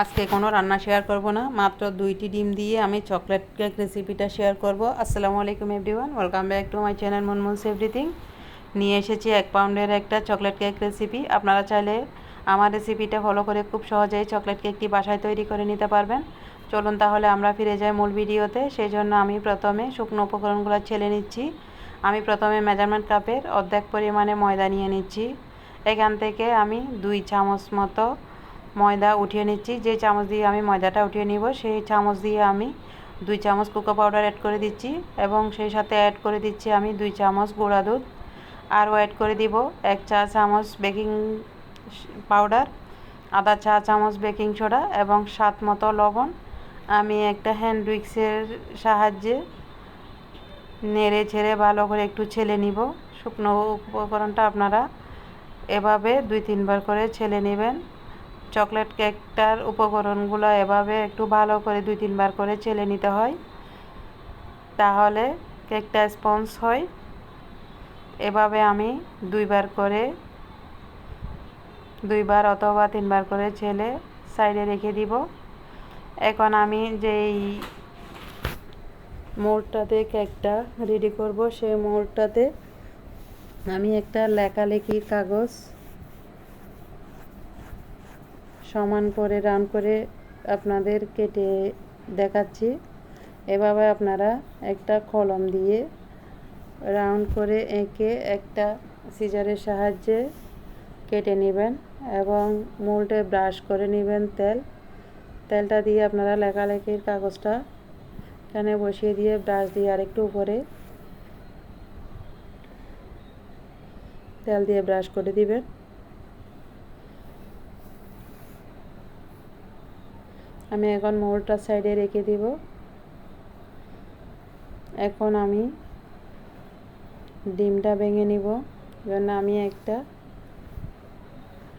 আজকে কোনো রান্না শেয়ার করব না, মাত্র দুইটি ডিম দিয়ে আমি চকলেট কেক রেসিপিটা শেয়ার করব। আসসালামু আলাইকুম everyone welcome back to my channel মনমুনস everything নিয়ে এসেছি এক পাউন্ডের একটা চকলেট কেক রেসিপি আপনারা চাইলে আমার রেসিপিটা ফলো করে খুব সহজেই চকলেট কেকটি বাসায় তৈরি করে নিতে পারবেন। চলুন তাহলে আমরা ফিরে যাই মূল ভিডিওতে। সেই জন্য আমি প্রথমে শুকনো উপকরণগুলো ছেলে নিচ্ছি। আমি প্রথমে মেজারমেন্ট কাপের অর্ধেক পরিমাণে ময়দা নিয়ে নিচ্ছি। এখান থেকে আমি দুই চামচ মতো ময়দা উঠিয়ে নিচ্ছি। যে চামচ দিয়ে আমি ময়দাটা উঠিয়ে নিব, সেই চামচ দিয়ে আমি দুই চামচ কোকো পাউডার অ্যাড করে দিচ্ছি এবং সেই সাথে অ্যাড করে দিচ্ছি আমি দুই চামচ গুঁড়া দুধ। আরও অ্যাড করে দিব এক চা চামচ বেকিং পাউডার আধা চা চামচ বেকিং সোডা এবং স্বাদ মতো লবণ। আমি একটা হ্যান্ড উইক্সের সাহায্যে নেড়ে ছেড়ে ভালো করে একটু ছেলে নিব। শুকনো উপকরণটা আপনারা এভাবে দুই তিনবার করে ছেলে নেবেন। চকলেট কেকটার উপকরণগুলো এভাবে একটু ভালো করে দুই তিনবার করে ছেলে নিতে হয়। তাহলে কেকটা স্পঞ্জ হয়। এভাবে আমি দুইবার করে, দুইবার অথবা তিনবার করে ছেলে সাইডে রেখে দিব। এখন আমি যেই মোড়টাতে কেকটা রেডি করব, সেই মোড়টাতে আমি একটা লেখালেখির কাগজ সমান করে, রান করে আপনাদের কেটে দেখাচ্ছি। এভাবে আপনারা একটা কলম দিয়ে রাউন্ড করে এঁকে একটা সিজারের সাহায্যে কেটে নেবেন এবং মোল্ডে ব্রাশ করে নেবেন তেল। তেলটা দিয়ে আপনারা লেখালেখির কাগজটা এখানে বসিয়ে দিয়ে ব্রাশ দিয়ে আরেকটু উপরে তেল দিয়ে ব্রাশ করে দিবেন। আমি এখন মোলটা সাইডে রেখে দিব। এখন আমি ডিমটা ভেঙে নিব। জন্য আমি একটা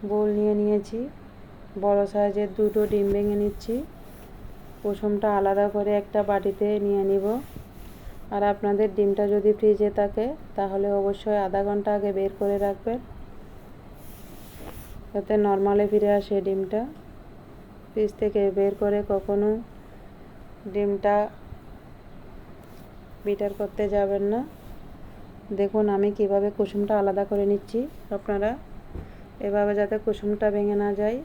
বোল নিয়ে নিয়েছি। বড় সাইজের দুটো ডিম ভেঙে নিচ্ছি। কুসুমটা আলাদা করে একটা বাটিতে নিয়ে নিব। আর আপনাদের ডিমটা যদি ফ্রিজে থাকে, তাহলে অবশ্যই আধা ঘণ্টা আগে বের করে রাখবেন। যাতে নর্মালে ফিরে আসে ডিমটা। ফ্রিজ থেকে বের করে কখনো ডিমটা বিটার করতে যাবেন না। দেখুন, আমি কীভাবে কুসুমটা আলাদা করে নিচ্ছি। আপনারা এভাবে যাতে কুসুমটা ভেঙে না যায়,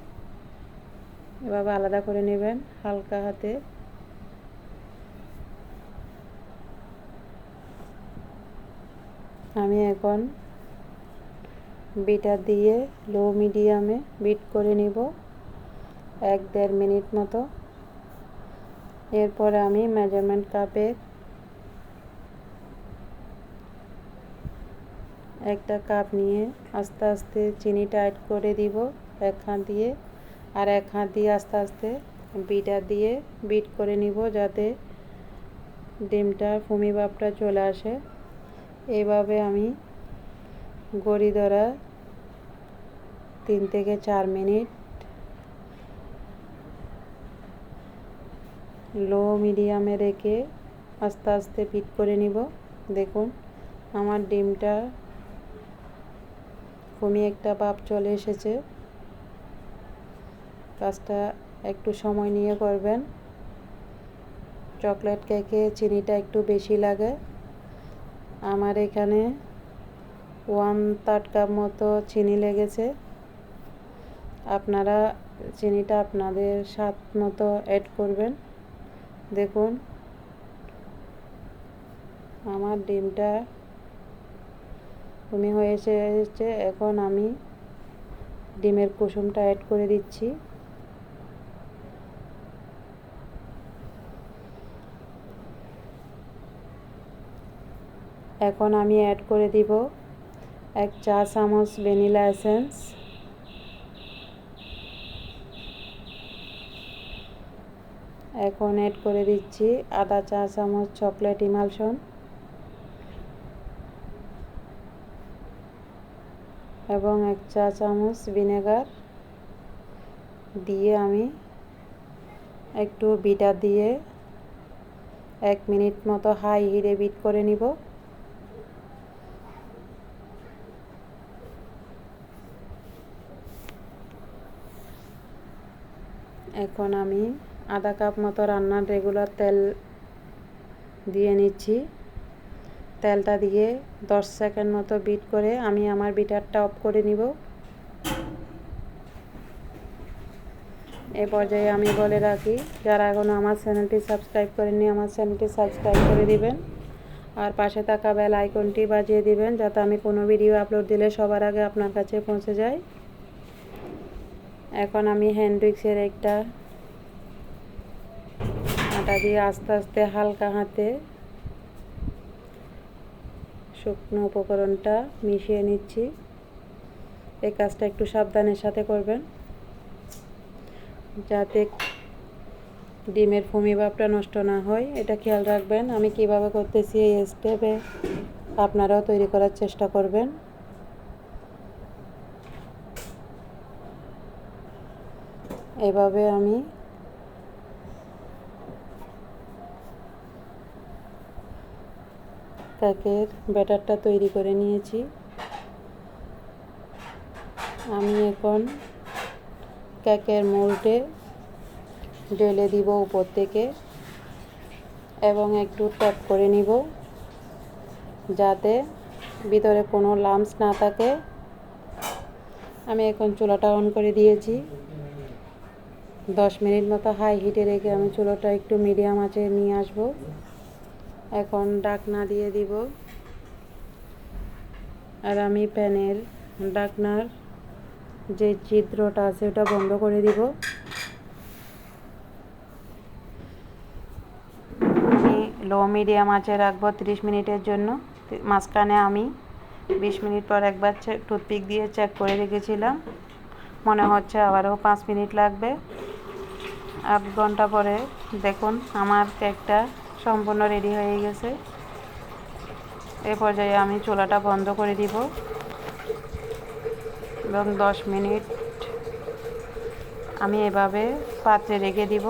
এভাবে আলাদা করে নেবেন হালকা হাতে। আমি এখন বিটার দিয়ে লো মিডিয়ামে বিট করে নিব। এক দেড় মিনিট মতো। এরপরে আমি মেজারমেন্ট কাপের একটা কাপ নিয়ে আস্তে আস্তে চিনি টাইট করে দিব এক হাত দিয়ে আর এক হাত দিয়ে আস্তে আস্তে বিটা দিয়ে বিট করে নিব যাতে ডিমটা ফুমি চলে আসে। এভাবে আমি গড়ি ধরা তিন থেকে চার মিনিট লো মিডিয়ামে রেখে আস্তে আস্তে পিট করে নিব। দেখুন, আমার ডিমটা কমি একটা ভাব চলে এসেছে। কাজটা একটু সময় নিয়ে করবেন। চকলেট কেকে চিনিটা একটু বেশি লাগে। আমার এখানে ওয়ান থার্ড কাপ মতো চিনি লেগেছে। আপনারা চিনিটা আপনাদের স্বাদ মতো অ্যাড করবেন। দেখুন, আমার ডিমটা তুমি হয়েছে এসেছে। এখন আমি ডিমের কুসুমটা অ্যাড করে দিচ্ছি। এখন আমি অ্যাড করে দিব এক চা চামচ ভ্যানিলা এসেন্স এখন অ্যাড করে দিচ্ছি আধা চা, চামচ চকলেট ইমালশন এবং এক চা চামচ ভিনেগার দিয়ে আমি একটু বিটা দিয়ে এক মিনিট মতো হাই হিরে বিট করে নিব। এখন আমি আধা কাপ মতো রান্নার রেগুলার তেল দিয়ে নিচ্ছি। তেলটা দিয়ে দশ সেকেন্ড মতো বিট করে আমি আমার বিটারটা অফ করে নিব। এ পর্যায়ে আমি বলে রাখি, যারা এখনও আমার চ্যানেলটি সাবস্ক্রাইব করেননি, আমার চ্যানেলটি সাবস্ক্রাইব করে দিবেন। আর পাশে থাকা বেল আইকনটি বাজিয়ে দিবেন, যাতে আমি কোনো ভিডিও আপলোড দিলে সবার আগে আপনার কাছে পৌঁছে যায় এখন আমি হ্যান্ড উইক্সের একটা আটা দিয়ে আস্তে আস্তে হালকা হাতে শুকনো উপকরণটা মিশিয়ে নিচ্ছি। এই কাজটা একটু সাবধানের সাথে করবেন। যাতে ডিমের ফুমি ভাবটা নষ্ট না হয়, এটা খেয়াল রাখবেন। আমি কীভাবে করতেছি এই স্টেপে আপনারাও তৈরি করার চেষ্টা করবেন। এভাবে আমি কেকের ব্যাটারটা তৈরি করে নিয়েছি। আমি এখন কেকের মোল্ডে ঢেলে দিব উপর থেকে এবং একটু ট্যাপ করে নিব যাতে ভিতরে কোনো লামস না থাকে। আমি এখন চুলাটা অন করে দিয়েছি। দশ মিনিট মতো হাই হিটে রেখে আমি চুলোটা একটু মিডিয়াম আঁচে নিয়ে আসব। এখন ডাকনা দিয়ে দিব। আর আমি প্যানের ডাকনার যে ছিদ্রটা আছে, ওটা বন্ধ করে দিব। লো মিডিয়াম আঁচে রাখব তিরিশ মিনিটের জন্য। মাঝখানে আমি বিশ মিনিট পর একবার টুথপিক দিয়ে চেক করে রেখেছিলাম। মনে হচ্ছে আবারও পাঁচ মিনিট লাগবে। আধ ঘণ্টা পরে দেখুন, আমার কেকটা সম্পূর্ণ রেডি হয়ে গেছে। এ পর্যায়ে আমি চুলাটা বন্ধ করে দিব। এবং দশ মিনিট আমি এভাবে পাত্রে রেখে দিব।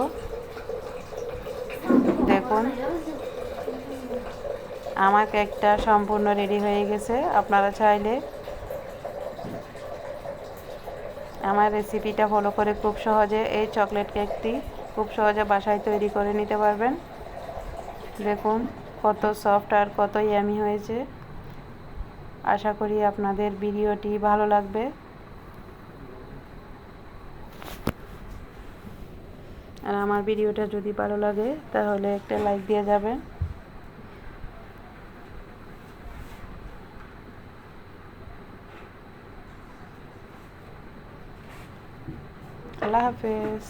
দেখুন আমার কেকটা সম্পূর্ণ রেডি হয়ে গেছে। আপনারা চাইলে আমার রেসিপিটা ফলো করে খুব সহজে এই চকলেট কেকটি খুব সহজে বাসায় তৈরি করে নিতে পারবেন। দেখুন, কত সফট আর কত ইয়ামি হয়েছে। আশা করি আপনাদের ভিডিওটি ভালো লাগবে। আর আমার ভিডিওটা যদি ভালো লাগে, তাহলে একটা লাইক দিয়ে যাবেন। আল্লাহ হাফেজ।